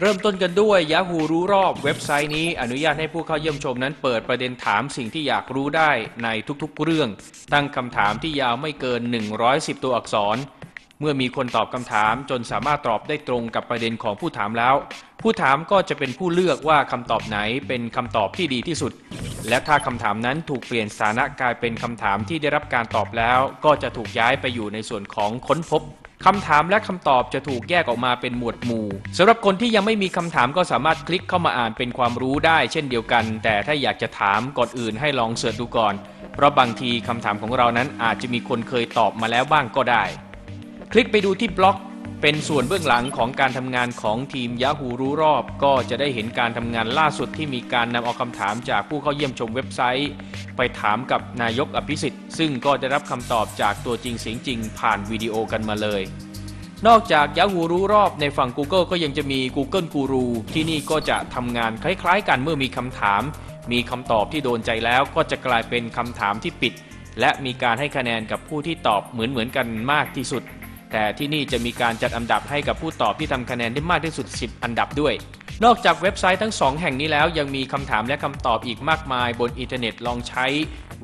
เริ่มต้นกันด้วย Yahoo รู้รอบเว็บไซต์นี้อนุญาตให้ผู้เข้าเยี่ยมชมนั้นเปิดประเด็นถามสิ่งที่อยากรู้ได้ในทุกๆเรื่อง ตั้งคำถามที่ยาวไม่เกิน 110 ตัวอักษร เมื่อมีคนตอบคำถามจนสามารถตอบได้ตรงกับประเด็นของผู้ถามแล้ว ผู้ถามก็จะเป็นผู้เลือกว่าคำตอบไหนเป็นคำตอบที่ดีที่สุด และถ้าคำถามนั้นถูกเปลี่ยนสถานะกลายเป็นคำถามที่ได้รับการตอบแล้ว ก็จะถูกย้ายไปอยู่ในส่วนของค้นพบ คำถามและคำตอบจะถูกแยกออกมาเป็นหมวดหมู่สำหรับคนที่ยังไม่มีคำถามก็สามารถคลิกเข้ามาอ่านเป็นความรู้ได้ เช่นเดียวกัน แต่ถ้าอยากจะถามก่อนอื่นให้ลองเสิร์ชดูก่อน เพราะบางทีคำถามของเรานั้นอาจจะมีคนเคยตอบมาแล้วบ้างก็ได้ คลิกไปดูที่บล็อก เป็นส่วนเบื้องหลังของการทำงานของทีม Yahoo รู้รอบ ก็จะได้เห็นการทำงานล่าสุดที่มีการนำเอาคำถามจากผู้เข้าเยี่ยมชมเว็บไซต์ ไปถามกับนายกอภิสิทธิ์ ซึ่งก็ได้รับคำตอบจากตัวจริงเสียงจริงผ่านวิดีโอกันมาเลย นอกจาก Yahoo รู้รอบในฝั่ง Google ก็ยังจะมี Google Guru ที่นี่ก็จะทำงานคล้ายๆ กันเมื่อมีคำถาม มีคำตอบที่โดนใจแล้วก็จะกลายเป็นคำถามที่ปิด และมีการให้คะแนนกับผู้ที่ตอบเหมือนๆกันมากที่สุด แต่ที่นี่จะมีการจัดอันดับให้กับผู้ตอบที่ทำคะแนนได้มากที่สุด 10 อันดับด้วย นอกจากเว็บไซต์ทั้ง 2 แห่งนี้แล้วยังมีคำถามและคำตอบอีกมากมายบนอินเทอร์เน็ตลองใช้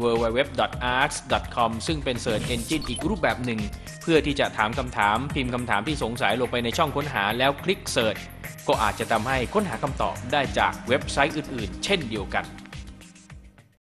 www.arts.com ซึ่งเป็น Search Engine อีกรูปแบบหนึ่ง เพื่อที่จะถามคำถามพิมพ์คำถามที่สงสัยลงไปในช่องค้นหาแล้วคลิก Search ก็อาจจะทำให้ค้นหาคำตอบได้จากเว็บไซต์อื่น ๆ เช่นเดียวกัน